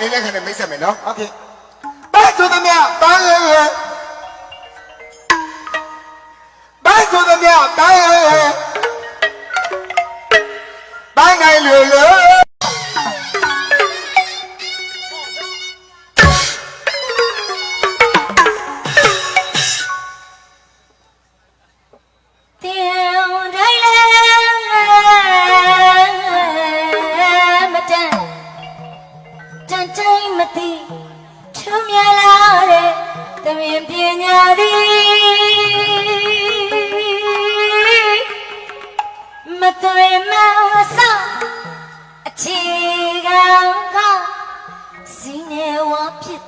နေတဲ့ခါနဲ့မိတ်ဆက်မယ်နော်โ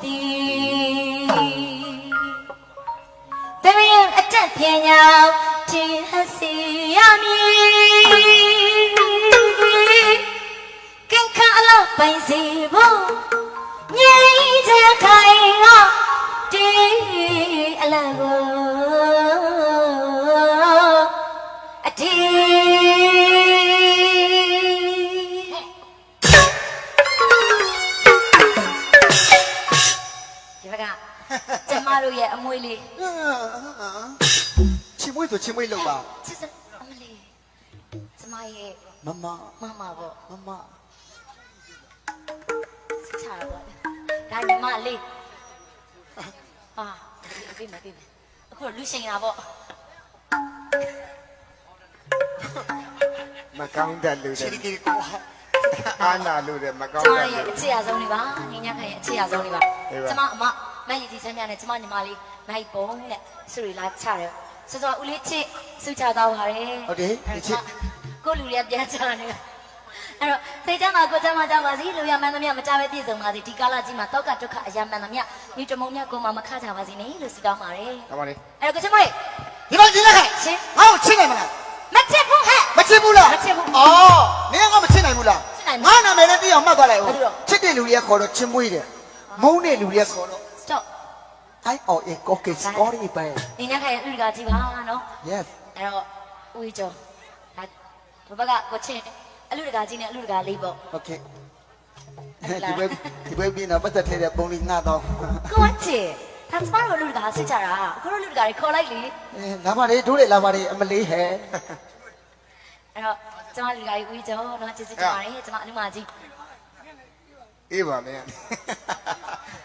သည်တမယအတက်ပညာထင်ဟစီရမည်ကင်ခါအလောက်ပိုင်စီဖို့ငြိမ်းချမ်းခိုင်ကတီးအလံကို က်ကကျမတို့ရဲ့အမွေလေးချစ်မွေးဆိုချစ်မွေးလောက်ပါချစ်စအမလေးကျမရဲ့မမမမပေါ့မမစစ်ချတာပေါ့ဒါညီမလေးအာပြေးမယ်ပြေးမယ်အခုတော့လူရှင်တာပေါ့မကောင်းတဲ့လူချီတွေကီကွာအာနာလူတွေမကောင်းကျမတဲ့လူရဲ့အခြေအဆုံးလေးပါညီညာခိုင်ရဲ့အခြေအဆုံးလေးပါအေးပါကျမအမ မရည်ကြီးချမ်းမြနဲ့ကျမညီမလေးမိုက်ပုံနဲ့ဆူရီလာချတယ်ဆိုတော့ဦးလေးချစ်စုချတော့ပါတယ်ဟုတ်တယ်အဲ့ချတော့စ်ကိုလူတွေကပြန်ချနေတယ်အဲ့တော့စိတ်ချမ်းသာကိုယ်ချမ်းသာကြပါစေလူရမှန်သမျှမကြပဲပြည့်စုံပါစေဒီကာလကြီးမှာတောက်ကဒုက္ခအရာမှန်သမျှမိတမုံမြတ်ကိုမှမခကြပါစေနဲ့လို့ဆုတောင်းပါတယ်ဟောပါလေအဲ့တော့ကိုချင်မလေးဒီမှာကြည့်လိုက်ခိုင်ရှင်ငါ့ကိုချစ်နိုင်မလားမချစ်ဘူးဟဲ့မချစ်ဘူးလားမချစ်ဘူးအော်နင်ကမချစ်နိုင်ဘူးလားချစ်နိုင်ဘူးငါနာမည်နဲ့သိအောင်မှတ်သွားလိုက်ဦးဘာလို့လဲချစ်တဲ့လူတွေကခေါ်တော့ချစ်မွေးတယ်မုန်းတဲ့လူတွေကခေါ်တော့ stop အိုင်အော်အေကိုကေစကောရီပဲညီညာခိုင်ရဲ့လူတကာကြီးပါနော် yes အဲ့တော့ဦးကျော်ဒါဘဘကကိုချင်အလူတကာကြီးနဲ့အလူတကာလေးပေါ့ okay ဒီဘက်ဒီဘက်ပြီးတော့ပတ်သက်ထဲတဲ့ပုံလေးငှတော့ကိုချင်ဒါကျမတို့လူတကာစစ်ကြတာအခုတို့လူတကာတွေခေါ်လိုက်လေအဲလာပါလေတို့လေလာပါလေအမလေးဟဲ့အဲ့တော့ကျမလူတကာကြီးဦးကျော်နော်ကျေးဇူးတင်ပါတယ်ကျမအလူမကြီး အေးပါမင်း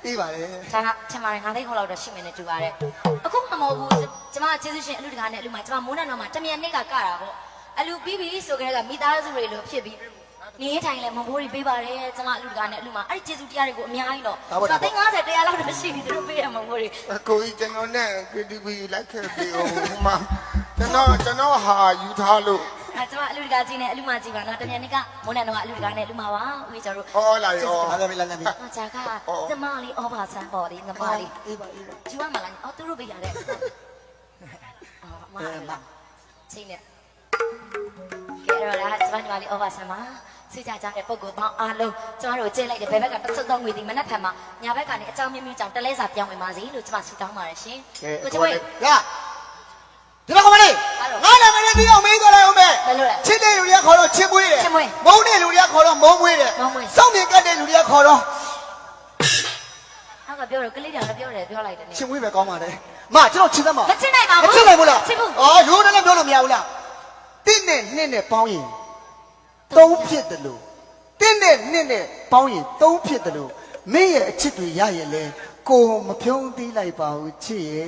ပြီးပါလေဒါကချင်ပါတယ်ငါးသိန်းခေါ်လောက်တော့ရှိမယ်နဲ့တူပါတယ်အခုမှမဟုတ်ဘူးကျမကျေးဇူးရှင်အလူတကာနဲ့အလူမကျမမိုးနံတော့မှတမြန်နှစ်ကကတာပေါ့အလူပြီးပြီဆိုကြတဲ့ကမိသားစုတွေလိုဖြစ်ပြီးနေထိုင်လဲမမိုးတွေပေးပါတယ်ကျမအလူတကာနဲ့အလူမအဲ့ဒီကျေးဇူးတရားတွေကိုအများကြီးတော့သိန်း50တရားလောက်တော့ရှိပြီသူတို့ပေးရမမိုးတွေအကိုကြီးကျွန်တော်နဲ့ KTV လိုက်ခဲ့ပြီးအောင်မကျွန်တော်ကျွန်တော်ဟာယူထားလို့ အဲကျမအလူတကာကြီးနဲ့အလူမကြီးပါနော်တမြန်နေ့ကမိုးနံတော့ကအလူတကာနဲ့အလူမပါဦးကျော်တို့ဟောလာရောလာလာပြီလာလာပြီအချာကကျမလေးဩဘာဆန်ပေါ်လေးငမလေးအေးပါအေးပါကျမမလားအော်သူတို့ပေးရတဲ့အော်မလားချင်းနဲ့ကဲတော့လားကျမညီမလေးဩဘာဆန်ပါစိတ်ကြကြတဲ့ပုံကိုပေါင်းအားလုံးကျမတို့ကျင်းလိုက်တဲ့ဘယ်ဘက်ကတစ်စုံတော့ငွေဒီမနက်ဖြန်မှာညာဘက်ကနေအကြောင်းမြင့်မြင့်ကြောင့်တလဲစာပြောင်းဝင်ပါစေလို့ကျမဆုတောင်းပါတယ်ရှင်ကိုကျမရဒီတော့ကမလေးငါနာမည်နဲ့ပြီးအောင်မေးသွားလိုက်အောင်မယ်ဘယ်လိုလဲ ချစ်တဲ့လူတွေကခေါ်တော့ချစ်မွေးတယ်ချစ်မွေးမုန်းတဲ့လူတွေကခေါ်တော့မုန်းမွေးတယ်မုန်းမွေး စောင့်နေကတ်တဲ့လူတွေကခေါ်တော့ဟောကပြောတော့ကလေးတောင်လည်းပြောတယ်ပြောလိုက်တယ်ချစ်မွေးပဲကောင်းပါလေမကျွန်တော်ချစ်သမှာမချစ်နိုင်ပါဘူးမချစ်နိုင်ဘူးလားချစ်ဘူးအော်ရိုးတယ်လည်းပြောလို့မရဘူးလားတင်းနဲ့နှစ်နဲ့ပေါင်းရင်သုံးဖြစ်တယ်လို့တင်းနဲ့နှစ်နဲ့ပေါင်းရင်သုံးဖြစ်တယ်လို့မင်းရဲ့အချစ်တွေရရဲ့လေကိုမဖြုံးသေးလိုက်ပါဘူးချစ်ရဲ့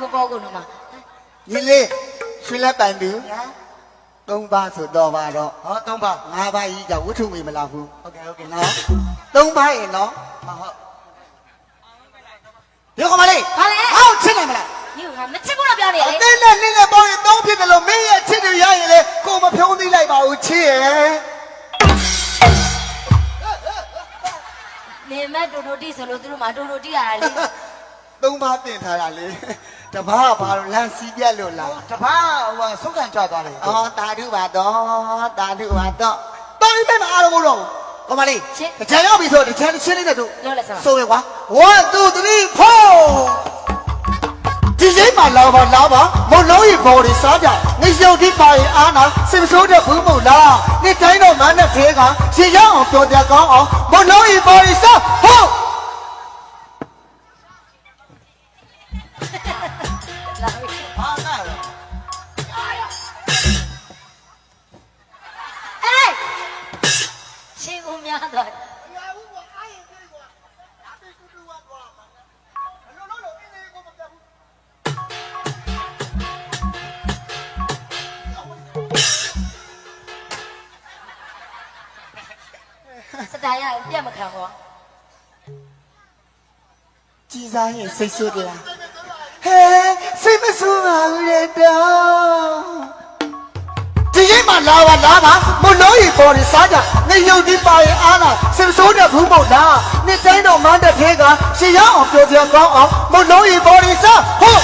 ခေါင်းလုံးလေးကိုပေါ်ကုန်တော့မှာညီလေးရွှေလက်ပန်သူသုံးပါဆိုတော့ပါတော့ဟောသုံးပါငါးပါးကြီးကြောင့်ဝတ္ထုမေမလာဘူးဟုတ်ကဲ့ဟုတ်ကဲ့နော်သုံးပါရင်နော်ဟုတ်ဒီကောင်မလေးဘာလဲဟောက်ချစ်နိုင်မလားညီကမချစ်ဘူးလို့ပြောနေအလေတင်းနဲ့နင်းနဲ့ပေါင်းရင်သုံးဖြစ်တယ်လို့မင်းရဲ့ချစ်တွေရရင်လေကိုမဖြုံးသေးလိုက်ပါဘူးချစ်ရဲ့နေမဲ့တူတူတီဆိုလို့သူတို့မှတူတူတီရတာလေသုံးပါတင်ထားတာလေ တပားကဘာလို့လမ်းစီးပြက်လို့လားတပားဟိုဆုတ်ကန်ကြသွားတယ်အော်တာဓုပါတော့တာဓုပါတော့တော်ပြီမအားလို့တော့ကောင်မလေးတချမ်းရောက်ပြီဆိုတချမ်းချင်းလေးနဲ့တို့လို့လဲဆရာဆိုရကွာ1 2 3 4ဒီရိတ်မှာလာပါလာပါမလုံးရီဘော်ဒီစားကြငရုတ်ဒီပါရင်အားနာစင်ဆိုးတဲ့ဘူးမဟုတ်လားနေတိုင်းတော့မန်းနဲ့သေးကရေရအောင်ပြောပြကောင်းအောင်မလုံးရီဘော်ဒီစားဟုတ် စတိုင်ရပြတ်မခံဘောကြည်စားရင်စိတ်ဆိုးတယ်လားဟဲစိတ်မဆိုးပါဘူးလေတော့ဒီရိတ်မှာလာပါလာပါမလုံးရီဘော်ဒီစားကြငရုတ်ဒီပါရင်အားနာစင်ဆိုးတဲ့ဘူးမဟုတ်လားနေတိုင်းတော့မန်းတဲ့သေးကရေရအောင်ပြောပြကောင်းအောင်မလုံးရီဘော်ဒီစားဟုတ်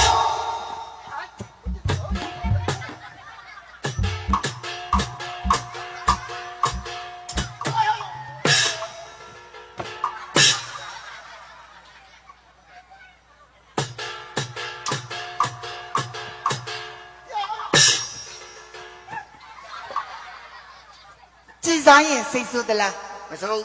စားရင်စိတ်ဆိုးသလားမစိုး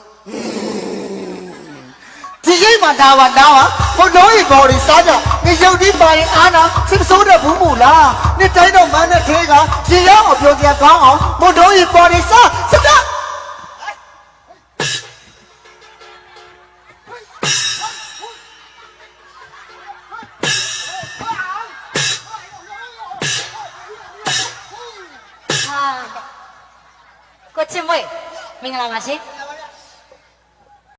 ဒီရိတ်မှာဒါပါဒါပါဘုံလုံးရီဘော်ဒီစားကြငရုတ်ဒီပါရင်အားနာစစ်ဆိုးတဲ့ဘူးမို့လားနှစ်တိုင်းတော့မန်းတဲ့သေးကရေရအောင်ပြောပြကောင်းအောင်ဘုံလုံးရီဘော်ဒီစားစတာဟာကို ချင်မွေမင်္ဂလာပါရှင်